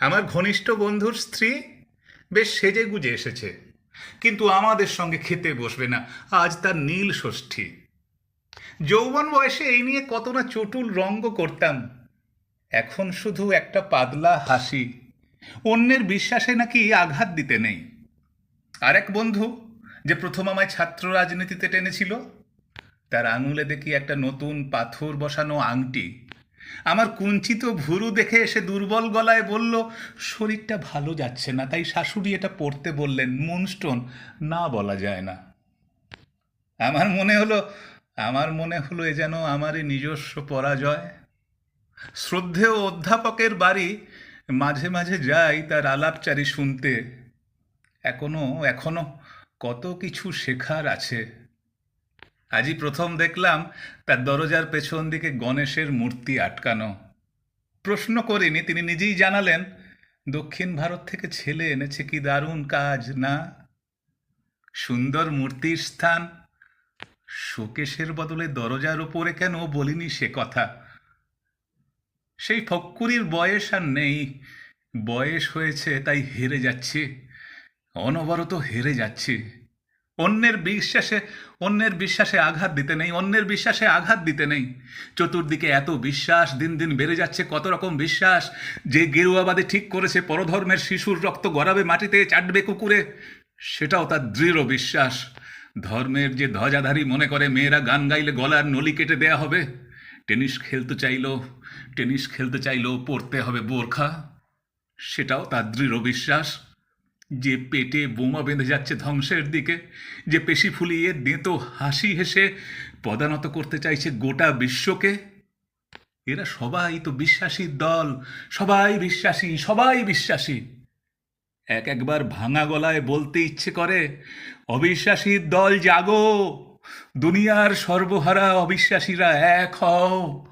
আমার ঘনিষ্ঠ বন্ধুর স্ত্রী বেশ সেজে গুজে এসেছে, কিন্তু আমাদের সঙ্গে খেতে বসবে না, আজ তার নীল ষষ্ঠী। যৌবন বয়সে এই নিয়ে কত না চটুল রঙ্গ করতাম, এখন শুধু একটা পাতলা হাসি, অন্যের বিশ্বাসে নাকি আঘাত দিতে নেই। আরেক বন্ধু যে প্রথম আমায় ছাত্র রাজনীতিতে টেনেছিল, তার আঙুলে দেখি একটা নতুন পাথর বসানো আংটি আমার কুঞ্চিত ভুরু দেখে এসে দুর্বল গলায় বলল, শরীরটা ভালো যাচ্ছে না, তাই শাশুড়ি এটা পড়তে বললেন, মুনস্টোন, না বলা যায় না। আমার মনে হলো, আমার মনে হলো এ যেন আমারই নিজস্ব পরাজয়। শ্রদ্ধেয় অধ্যাপকের বাড়ি মাঝে মাঝে যাই তার আলাপচারি শুনতে। এখনও এখনও কত কিছু শেখার আছে। আজই প্রথম দেখলাম তার দরজার পেছন দিকে গণেশের মূর্তি আটকানো। প্রশ্ন করিনি, তিনি নিজেই জানালেন, দক্ষিণ ভারত থেকে ছেলে এনেছে কি দারুণ কাজ, না? সুন্দর মূর্তির স্থান। শোকেশের বদলে দরজার ওপরে কেন বলিনি সে কথা? সেই ফক্কুরির বয়স আর নেই। বয়স হয়েছে তাই হেরে যাচ্ছে। অনবরত হেরে যাচ্ছি। অন্যের বিশ্বাসে অন্যের বিশ্বাসে আঘাত দিতে নেই, অন্যের বিশ্বাসে আঘাত দিতে নেই। চতুর্দিকে এত বিশ্বাস, দিন দিন বেড়ে যাচ্ছে, কত রকম বিশ্বাস। যে গেরুয়াবাদে ঠিক করেছে, পরধর্মের শিশুর রক্ত গড়াবে মাটিতে, চাটবে কুকুরে, সেটাও তার দৃঢ় বিশ্বাস। ধর্মের যে ধ্বজাধারী মনে করে, মেয়েরা গান গাইলে গলার নলি কেটে দেয়া হবে। টেনিস খেলতে চাইলো, টেনিস খেলতে চাইলেও পড়তে হবে বোরখা, সেটাও তার দৃঢ় বিশ্বাস। যে পেটে বোমা বেঁধে যাচ্ছে ধ্বংসের দিকে, যে পেশি ফুলিয়ে দেঁতো হাসি হেসে পদানত করতে চাইছে গোটা বিশ্বকে, এরা সবাই তো বিশ্বাসীর দল, সবাই বিশ্বাসী সবাই বিশ্বাসী। এক একবার ভাঙা গলায় বলতে ইচ্ছে করে অবিশ্বাসীর দল জাগো, দুনিয়ার সর্বহারা অবিশ্বাসীরা এক হও।